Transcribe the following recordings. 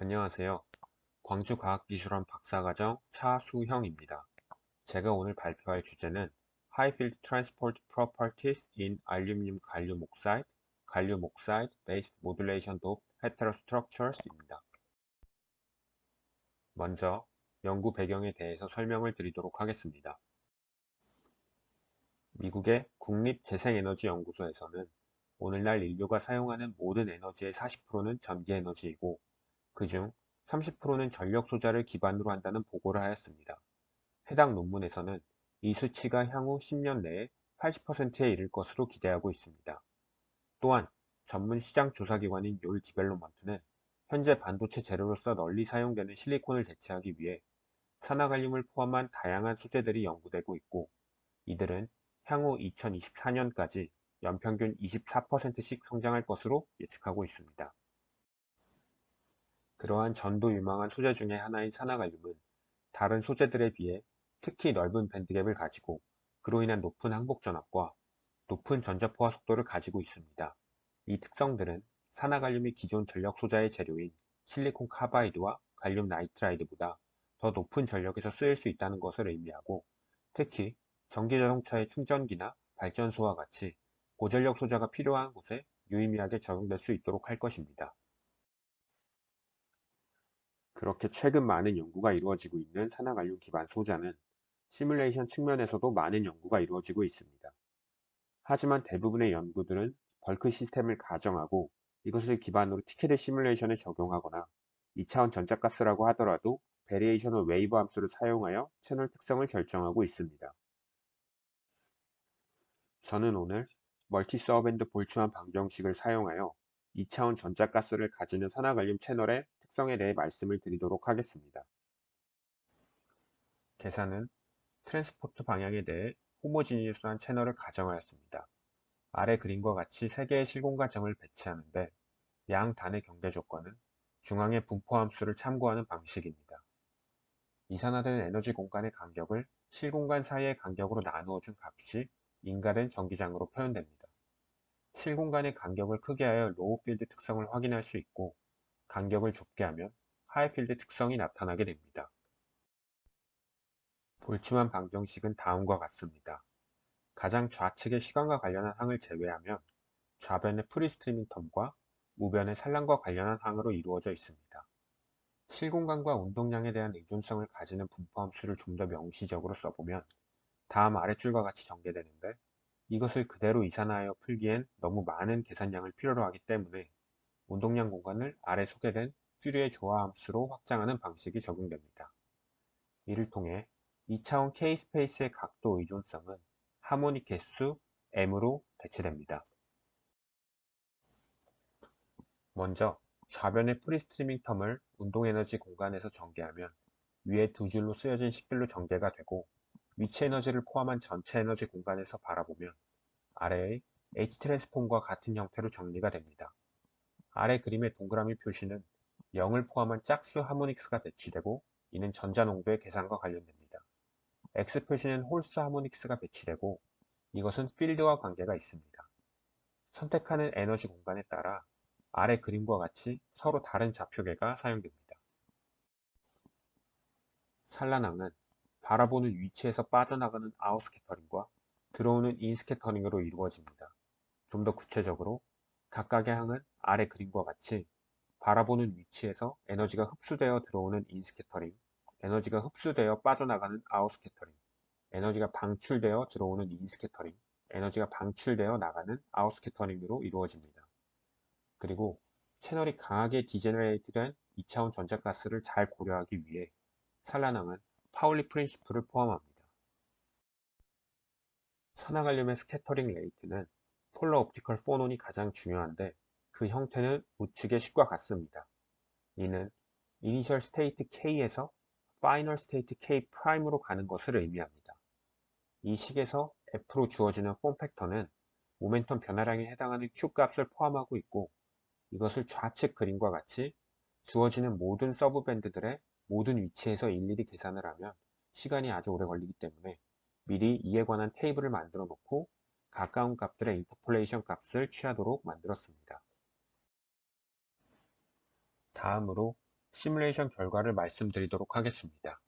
안녕하세요. 광주과학기술원 박사과정 차수형입니다. 제가 오늘 발표할 주제는 High Field Transport Properties in Aluminum Gallium Oxide, Gallium Oxide Based Modulation of Heterostructures입니다. 먼저 연구 배경에 대해서 설명을 드리도록 하겠습니다. 미국의 국립재생에너지연구소에서는 오늘날 인류가 사용하는 모든 에너지의 40%는 전기에너지이고 그중 30%는 전력 소자를 기반으로 한다는 보고를 하였습니다. 해당 논문에서는 이 수치가 향후 10년 내에 80%에 이를 것으로 기대하고 있습니다. 또한 전문 시장 조사기관인 열 디벨롭먼트는 현재 반도체 재료로서 널리 사용되는 실리콘을 대체하기 위해 산화갈륨을 포함한 다양한 소재들이 연구되고 있고 이들은 향후 2024년까지 연평균 24%씩 성장할 것으로 예측하고 있습니다. 그러한 전도 유망한 소재 중의 하나인 산화갈륨은 다른 소재들에 비해 특히 넓은 밴드갭을 가지고 그로 인한 높은 항복 전압과 높은 전자포화 속도를 가지고 있습니다. 이 특성들은 산화갈륨이 기존 전력 소자의 재료인 실리콘 카바이드와 갈륨 나이트라이드보다 더 높은 전력에서 쓰일 수 있다는 것을 의미하고 특히 전기자동차의 충전기나 발전소와 같이 고전력 소자가 필요한 곳에 유의미하게 적용될 수 있도록 할 것입니다. 그렇게 최근 많은 연구가 이루어지고 있는 산화갈륨 기반 소자는 시뮬레이션 측면에서도 많은 연구가 이루어지고 있습니다. 하지만 대부분의 연구들은 벌크 시스템을 가정하고 이것을 기반으로 티켓의 시뮬레이션에 적용하거나 2차원 전자가스라고 하더라도 베리에이션의 웨이브 함수를 사용하여 채널 특성을 결정하고 있습니다. 저는 오늘 멀티 서밴드 볼츠만 방정식을 사용하여 2차원 전자가스를 가지는 산화갈륨 채널의 특성에 대해 말씀을 드리도록 하겠습니다. 계산은 트랜스포트 방향에 대해 호모지니스한 채널을 가정하였습니다. 아래 그림과 같이 3개의 실공간점을 배치하는데 양 단의 경계 조건은 중앙의 분포함수를 참고하는 방식입니다. 이산화된 에너지 공간의 간격을 실공간 사이의 간격으로 나누어 준 값이 인가된 전기장으로 표현됩니다. 실공간의 간격을 크게 하여 로우 필드 특성을 확인할 수 있고 간격을 좁게 하면 하이필드 특성이 나타나게 됩니다. 볼츠만 방정식은 다음과 같습니다. 가장 좌측의 시간과 관련한 항을 제외하면 좌변의 프리스트리밍 텀과 우변의 산란과 관련한 항으로 이루어져 있습니다. 실공간과 운동량에 대한 의존성을 가지는 분포함수를 좀 더 명시적으로 써보면 다음 아랫줄과 같이 전개되는데 이것을 그대로 이산화하여 풀기엔 너무 많은 계산량을 필요로 하기 때문에 운동량 공간을 아래 소개된 퓨리의 조화함수로 확장하는 방식이 적용됩니다. 이를 통해 2차원 K-스페이스의 각도 의존성은 하모닉 개수 m으로 대체됩니다. 먼저 좌변의 프리스트리밍 텀을 운동에너지 공간에서 전개하면 위에 두 줄로 쓰여진 식별로 전개가 되고 위치 에너지를 포함한 전체 에너지 공간에서 바라보면 아래의 H 트랜스폼과 같은 형태로 정리가 됩니다. 아래 그림의 동그라미 표시는 0을 포함한 짝수 하모닉스가 배치되고 이는 전자농도의 계산과 관련됩니다. X 표시는 홀수 하모닉스가 배치되고 이것은 필드와 관계가 있습니다. 선택하는 에너지 공간에 따라 아래 그림과 같이 서로 다른 좌표계가 사용됩니다. 산란항은 바라보는 위치에서 빠져나가는 아웃스캐터링과 들어오는 인스캐터링으로 이루어집니다. 좀 더 구체적으로 각각의 항은 아래 그림과 같이 바라보는 위치에서 에너지가 흡수되어 들어오는 인스캐터링, 에너지가 흡수되어 빠져나가는 아웃스캐터링, 에너지가 방출되어 들어오는 인스캐터링, 에너지가 방출되어 나가는 아웃스캐터링으로 이루어집니다. 그리고 채널이 강하게 디제너레이트된 2차원 전자가스를 잘 고려하기 위해 산란항은 파울리 프린시플을 포함합니다. 산화갈륨의 스캐터링 레이트는 폴러 옵티컬 포논이 가장 중요한데 그 형태는 우측의 식과 같습니다. 이는 이니셜 스테이트 K에서 파이널 스테이트 K 프라임으로 가는 것을 의미합니다. 이 식에서 F로 주어지는 폼 팩터는 모멘텀 변화량에 해당하는 Q 값을 포함하고 있고 이것을 좌측 그림과 같이 주어지는 모든 서브 밴드들의 모든 위치에서 일일이 계산을 하면 시간이 아주 오래 걸리기 때문에 미리 이에 관한 테이블을 만들어 놓고 가까운 값들의 인터폴레이션 값을 취하도록 만들었습니다. 다음으로 시뮬레이션 결과를 말씀드리도록 하겠습니다.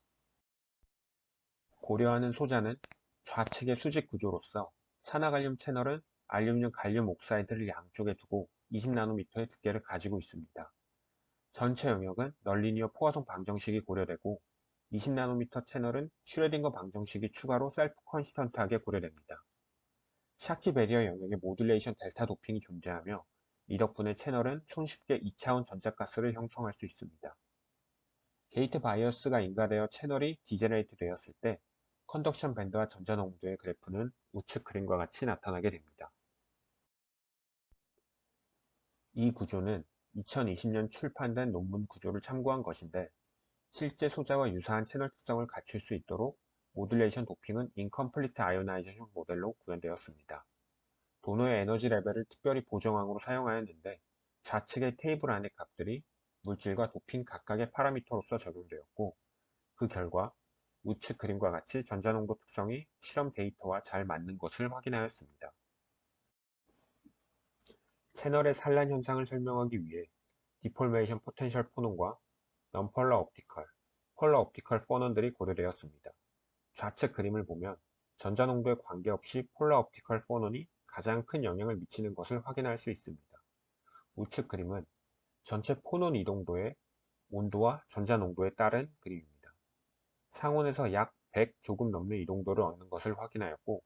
고려하는 소자는 좌측의 수직 구조로서 산화갈륨 채널은 알루미늄 갈륨 옥사이드를 양쪽에 두고 20나노미터의 두께를 가지고 있습니다. 전체 영역은 널리니어 포화성 방정식이 고려되고 20나노미터 채널은 슈레딩거 방정식이 추가로 셀프 컨시턴트하게 고려됩니다. 샤키 베리어 영역에 모듈레이션 델타 도핑이 존재하며 이 덕분에 채널은 손쉽게 2차원 전자가스를 형성할 수 있습니다. 게이트 바이어스가 인가되어 채널이 디제네이트 되었을 때 컨덕션 밴드와 전자농도의 그래프는 우측 그림과 같이 나타나게 됩니다. 이 구조는 2020년 출판된 논문 구조를 참고한 것인데 실제 소자와 유사한 채널 특성을 갖출 수 있도록 모듈레이션 도핑은 인컴플리트 아이오나이제이션 모델로 구현되었습니다. 도노의 에너지 레벨을 특별히 보정항으로 사용하였는데 좌측의 테이블 안의 값들이 물질과 도핑 각각의 파라미터로서 적용되었고 그 결과 우측 그림과 같이 전자농도 특성이 실험 데이터와 잘 맞는 것을 확인하였습니다. 채널의 산란 현상을 설명하기 위해 디폴메이션 포텐셜 포논과 non-polar optical, polar optical 포논들이 고려되었습니다. 좌측 그림을 보면 전자농도에 관계없이 폴라 옵티컬 포논이 가장 큰 영향을 미치는 것을 확인할 수 있습니다. 우측 그림은 전체 포논 이동도의 온도와 전자농도에 따른 그림입니다. 상온에서 약 100 조금 넘는 이동도를 얻는 것을 확인하였고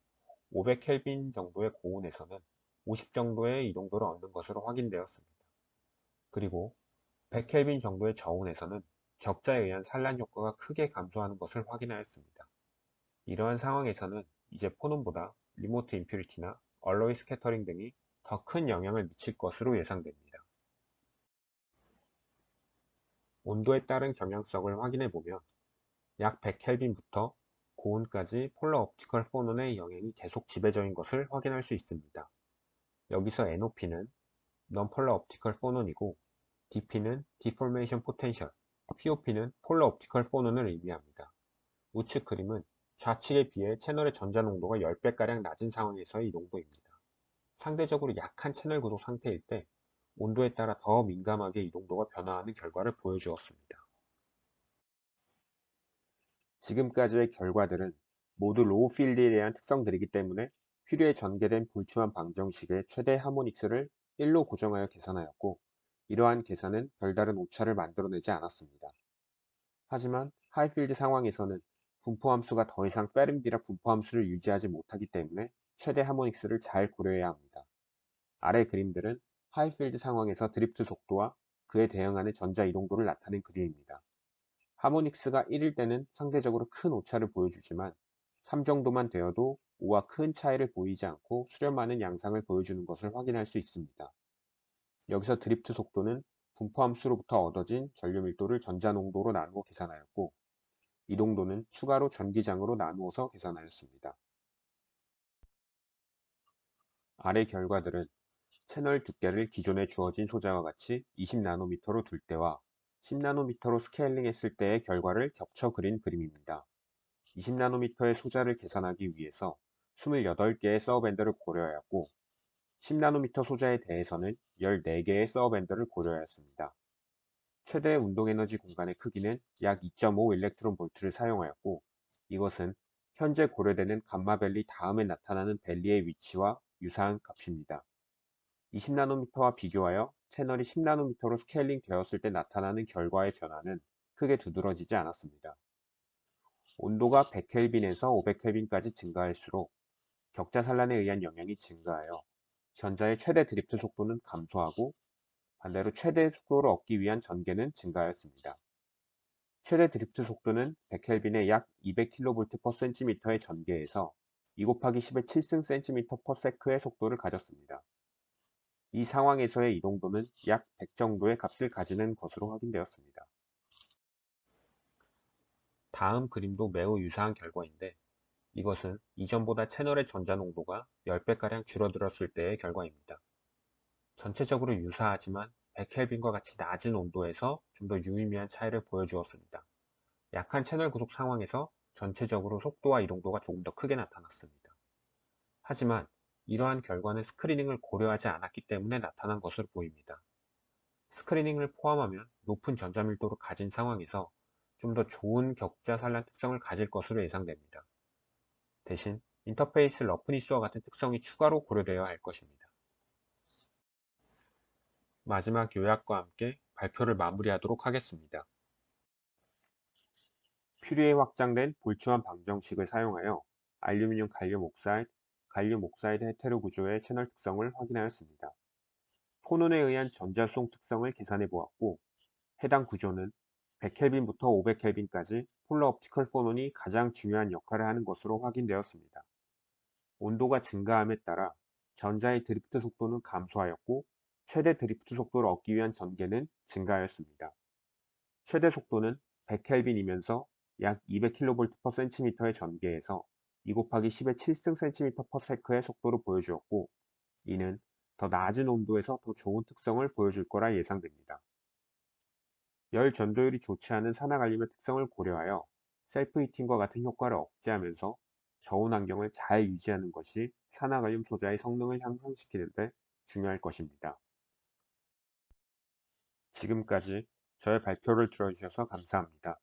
500켈빈 정도의 고온에서는 50 정도의 이동도를 얻는 것으로 확인되었습니다. 그리고 100켈빈 정도의 저온에서는 격자에 의한 산란 효과가 크게 감소하는 것을 확인하였습니다. 이러한 상황에서는 이제 포논보다 리모트 임퓨리티나 얼로이 스캐터링 등이 더 큰 영향을 미칠 것으로 예상됩니다. 온도에 따른 경향성을 확인해 보면 약 100켈빈부터 고온까지 폴러 옵티컬 포논의 영향이 계속 지배적인 것을 확인할 수 있습니다. 여기서 NOP는 non-polar optical photon이고 DP는 deformation potential, POP는 polar optical phonon을 의미합니다. 우측 그림은 좌측에 비해 채널의 전자 농도가 10배가량 낮은 상황에서의 이동도입니다. 상대적으로 약한 채널 구조 상태일 때 온도에 따라 더 민감하게 이동도가 변화하는 결과를 보여주었습니다. 지금까지의 결과들은 모두 로우 필드에 대한 특성들이기 때문에 필요에 전개된 볼츠만 방정식의 최대 하모닉스를 1로 고정하여 계산하였고 이러한 계산은 별다른 오차를 만들어내지 않았습니다. 하지만 하이필드 상황에서는 분포함수가 더 이상 페른비라 분포함수를 유지하지 못하기 때문에 최대 하모닉스를 잘 고려해야 합니다. 아래 그림들은 하이필드 상황에서 드리프트 속도와 그에 대응하는 전자 이동도를 나타낸 그림입니다. 하모닉스가 1일 때는 상대적으로 큰 오차를 보여주지만 3 정도만 되어도 5와 큰 차이를 보이지 않고 수렴하는 양상을 보여주는 것을 확인할 수 있습니다. 여기서 드리프트 속도는 분포함수로부터 얻어진 전류 밀도를 전자 농도로 나누어 계산하였고 이동도는 추가로 전기장으로 나누어서 계산하였습니다. 아래 결과들은 채널 두께를 기존에 주어진 소자와 같이 20나노미터로 둘 때와 10나노미터로 스케일링 했을 때의 결과를 겹쳐 그린 그림입니다. 20나노미터의 소자를 계산하기 위해서 28개의 서브밴드를 고려하였고 10나노미터 소자에 대해서는 14개의 서브밴드를 고려하였습니다. 최대 운동에너지 공간의 크기는 약 2.5 일렉트론 볼트를 사용하였고 이것은 현재 고려되는 감마밸리 다음에 나타나는 밸리의 위치와 유사한 값입니다. 20나노미터와 비교하여 채널이 10나노미터로 스케일링 되었을 때 나타나는 결과의 변화는 크게 두드러지지 않았습니다. 온도가 100켈빈에서 500켈빈까지 증가할수록 격자 산란에 의한 영향이 증가하여 전자의 최대 드리프트 속도는 감소하고 반대로 최대 속도를 얻기 위한 전개는 증가하였습니다. 최대 드리프트 속도는 100켈빈의 약 200kV/cm의 전개에서 2 곱하기 10의 7승 cm/s의 속도를 가졌습니다. 이 상황에서의 이동도는 약 100 정도의 값을 가지는 것으로 확인되었습니다. 다음 그림도 매우 유사한 결과인데 이것은 이전보다 채널의 전자 농도가 10배가량 줄어들었을 때의 결과입니다. 전체적으로 유사하지만 100켈빈과 같이 낮은 온도에서 좀 더 유의미한 차이를 보여주었습니다. 약한 채널 구속 상황에서 전체적으로 속도와 이동도가 조금 더 크게 나타났습니다. 하지만 이러한 결과는 스크리닝을 고려하지 않았기 때문에 나타난 것으로 보입니다. 스크리닝을 포함하면 높은 전자밀도를 가진 상황에서 좀 더 좋은 격자 산란 특성을 가질 것으로 예상됩니다. 대신 인터페이스 러프니스와 같은 특성이 추가로 고려되어야 할 것입니다. 마지막 요약과 함께 발표를 마무리하도록 하겠습니다. 퓨리에 확장된 볼츠만 방정식을 사용하여 알루미늄 갈륨 옥사이드, 갈륨 옥사이드 헤테로 구조의 채널 특성을 확인하였습니다. 포논에 의한 전자수송 특성을 계산해 보았고 해당 구조는 100켈빈부터 500켈빈까지 폴러 옵티컬 포논이 가장 중요한 역할을 하는 것으로 확인되었습니다. 온도가 증가함에 따라 전자의 드리프트 속도는 감소하였고 최대 드리프트 속도를 얻기 위한 전개는 증가하였습니다. 최대 속도는 100켈빈이면서 약 200kV/cm의 전개에서 2 곱하기 10의 7승 cm/s의 속도를 보여주었고 이는 더 낮은 온도에서 더 좋은 특성을 보여줄 거라 예상됩니다. 열 전도율이 좋지 않은 산화갈륨의 특성을 고려하여 셀프 히팅과 같은 효과를 억제하면서 저온 환경을 잘 유지하는 것이 산화갈륨 소자의 성능을 향상시키는 데 중요할 것입니다. 지금까지 저의 발표를 들어주셔서 감사합니다.